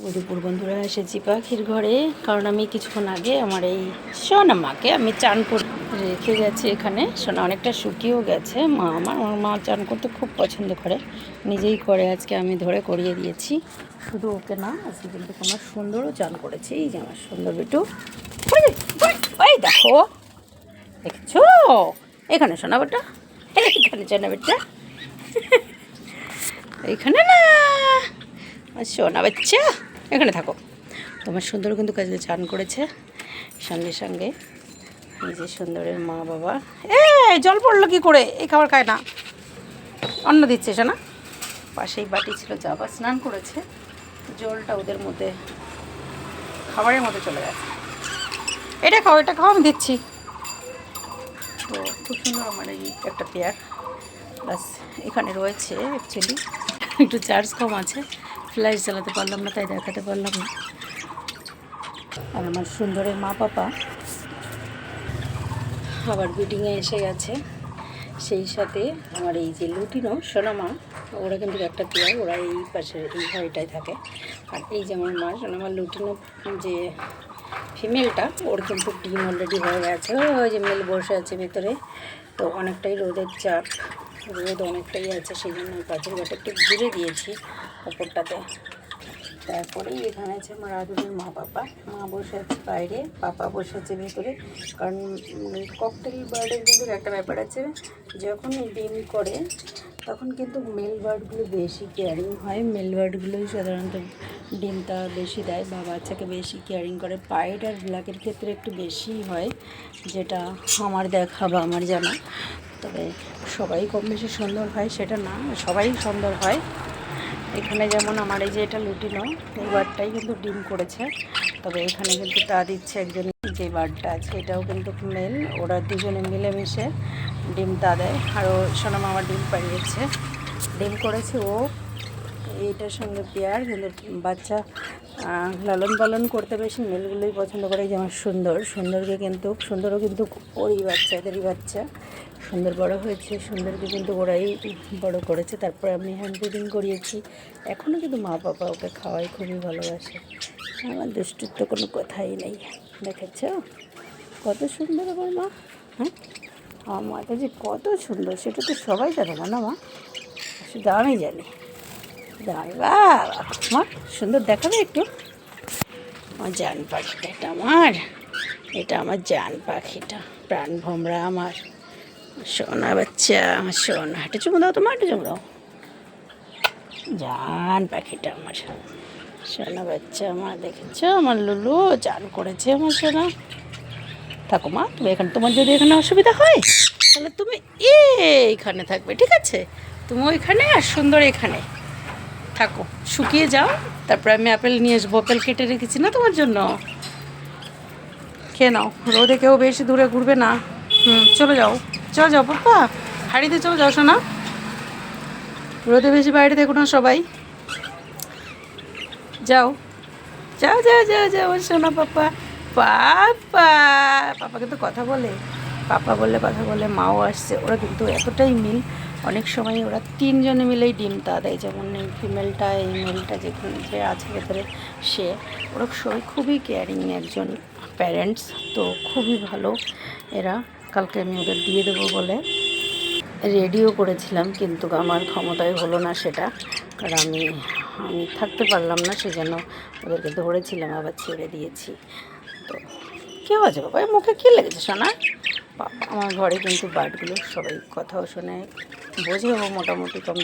শুভ দুপুর বন্ধুরা এসেছি পাখির ঘরে, কারণ আমি কিছুক্ষণ আগে আমার এই সোনা মাকে আমি চান করে রেখে গেছি এখানে। সোনা অনেকটা শুকিয়েও গেছে। মা আমার আমার মা চান করতে খুব পছন্দ করে। নিজেই করে আজকে আমি ধরে করিয়ে দিয়েছি। শুধু ওকে না, আজকে কিন্তু আমার সুন্দরও চান করেছি। এই যে আমার সুন্দর বিটু। ওই দেখো। দেখছ? এখানে সোনা বেটা। এখানে সোনা বেটা। এইখানে না। সোনা বাচ্চা এখানে থাকো। তোমার সুন্দর কিন্তু কাজে চান করেছে। সঙ্গে সঙ্গে এই যে সুন্দরের মা বাবা। এ জল পড়ল কি করে? এই খাবার খায় না। অন্ন দিচ্ছে না পাশেই বাটি ছিল, যাবা স্নান করেছে। জলটা ওদের মধ্যে, খাবারের মধ্যে চলে গেছে। এটা খাও এটা খাও, আমি দিচ্ছি। তো খুব সুন্দর আমার এই একটা পেয়ার। প্লাস এখানে রয়েছে অ্যাকচুয়ালি একটু চার্জ কম আছে। ফ্ল্যাশ জ্বালাতে পারলাম না, তাই দেখাতে পারলাম না। আর আমার সুন্দরের মা পাপা আবার বিডিংয়ে এসে গেছে। সেই সাথে আমার এই যে লুটিনো সোনামা ওরা কিন্তু একটা পেয়ার, ওরা এই পাশের, এই ঘরটায় থাকে। আর এই যে আমার মা সোনামা লুটিনো যে ফিমেলটা, ওর কিন্তু ডিম অলরেডি হয়ে গেছে। ওই যে মেল বসে আছে ভেতরে, তো অনেকটাই রোদের চাপ। রোদ অনেকটাই আছে সেই জন্য গাছের ঘাটে একটু ঘুরে দিয়েছি ওপরটাতে। তারপরেই এখানে আছে আমার আদুরের মা বাবা। মা বসে আছে বাইরে, পাপা বসে আছে ভেতরে। কারণ ককটেল বার্ডের কিন্তু একটা ব্যাপার আছে যখন ডিম করে, তখন কিন্তু মেল বার্ডগুলো বেশি কেয়ারিং হয়। মেল বার্ডগুলোই সাধারণত ডিমটা বেশি দেয়, বা বাচ্চাকে বেশি কেয়ারিং করে। পাইড আর ব্ল্যাকের ক্ষেত্রে একটু বেশি হয়, যেটা আমার দেখা বা আমার জানা। তবে সবাই কম বেশি সুন্দর হয়, সেটা না সবাই সুন্দর হয়। এখানে যেমন আমার এই যে এটা লুটিনো এই বারটাই কিন্তু ডিম করেছে। তবে এখানে কিন্তু তা দিচ্ছে একজন যে বারটা আছে, এটাও কিন্তু মেল ওরা দুজনে মিলেমিশে ডিম তা দেয়। আরও সোনামা আমার ডিম পাড়িয়েছে। ডিম করেছে ও এইটার সঙ্গে পেয়ার, কিন্তু বাচ্চা লালন পালন করতে বেশি মেলগুলোই পছন্দ করে এই যে আমার সুন্দর। সুন্দরকে কিন্তু, সুন্দরও কিন্তু ওরই বাচ্চা এদেরই বাচ্চা। সুন্দর বড় হয়েছে, সুন্দরকে কিন্তু ওরাই বড় করেছে। তারপরে আমি হ্যান্ড ফিডিং করিয়েছি। এখনও কিন্তু মা বাবা ওকে খাওয়াই খুবই ভালোবাসে। আমার দুষ্টুর তো কোনো কথাই নেই। দেখেছ? কত সুন্দর আমার মা। হ্যাঁ? আমার মাটা যে কত সুন্দর, সেটা তো সবাই জানে, না না মা শুধু আমি জানি। সুন্দর দেখাবে একটু? আমার জান পাখিটা এটা আমার এটা আমার জান পাখিটা, প্রাণ ভমরা আমার। সোনা বাচ্চা, আমার সোনা। হাঁটে চুমু দাও তোমার হাঁটে চুমু দাও। জান পাখিটা আমার, সোনা বাচ্চা আমার, দেখেছ? আমার লুলু চান করেছে আমার সোনা। থাকো মা, তুমি এখানে, তোমার যদি এখানে অসুবিধা হয়, তাহলে তুমি এইখানে থাকবে, ঠিক আছে? তুমি ওইখানে আর সুন্দর এখানে। থাকো। শুকিয়ে যাও, তারপরে আমি আপেল নিয়ে আসব। আপেল কেটে রেখেছি না তোমার জন্য? খেয়ে নাও। রোদে কেউ বেশি দূরে ঘুরবে না। হুম, চলে যাও। চলে যাও পাপা হাড়িতে চলে যাও শোনা রোদে বেশি বাইরে দেখো না সবাই। যাও। যাও যাও যাও যাও শোনা পাপা পাপা পাপা কিন্তু কথা বলে। পাপা বললে কথা বলে, মাও আসছে। ওরা কিন্তু এতটাই মিল। অনেক সময় ওরা তিনজনে মিলেই ডিম তা দেয়, যেমন এই ফিমেলটা এই মেলটা যেখানে যে আছে ভেতরে সে। ওরা সবাই খুবই কেয়ারিং একজন প্যারেন্টস তো খুবই ভালো। এরা, কালকে আমি ওদের দিয়ে দেবো বলে রেডিও করেছিলাম, কিন্তু আমার ক্ষমতায় হলো না সেটা। কারণ আমি আমি থাকতে পারলাম না, সেজন্য ওদেরকে ধরেছিলাম, আবার ছেড়ে দিয়েছি। তো কী হয়েছে বাবা? মুখে কী লেগেছে বাবা, আমার ঘরে কিন্তু বার্ডগুলো সবাই কথাও শোনে বোঝেও মোটামুটি কম।